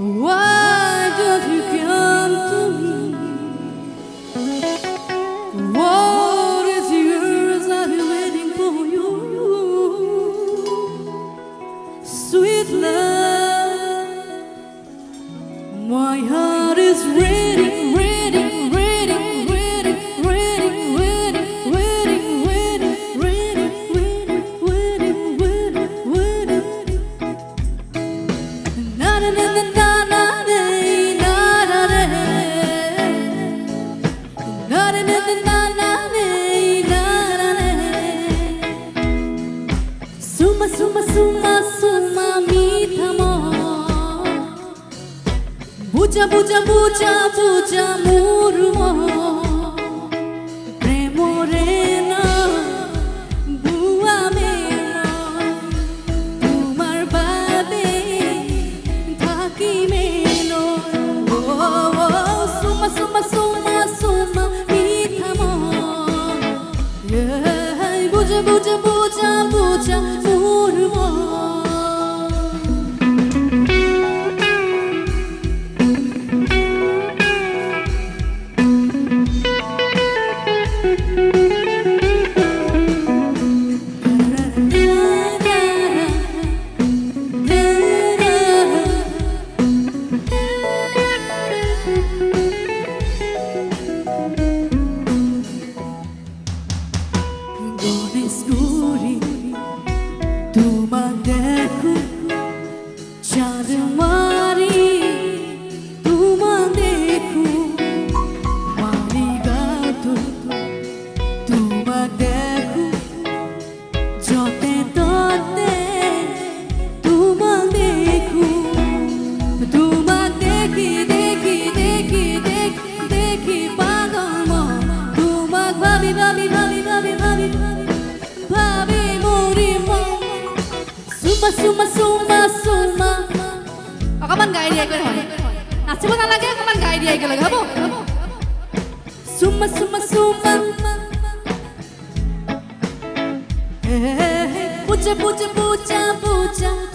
Why don't you come to me? The world is yours, I've been waiting for you. Sweet love, my heart is ready. na na na na বুঝা বুঝা বুঝা বুঝা মুরম প্রেমরে না বুয়া মেনা। তোমার বাবে তোমাদেরকে চাঁদ মারি তোমাদেরকে মারি গাতো তোমাদেরকে যতে ততে তোমাদেরকে তোমা দেখি দেখি দেখি দেখি দেখি, পাগল তোমাক ভাবি ভাবি Suma suma suma suma. Oh, kapan gak idea gue hoi? Nah, sebutan lagi kapan gak idea gue lagi? Habu, habu. Suma suma suma. Eh, eh, eh. Puja puja puja puja.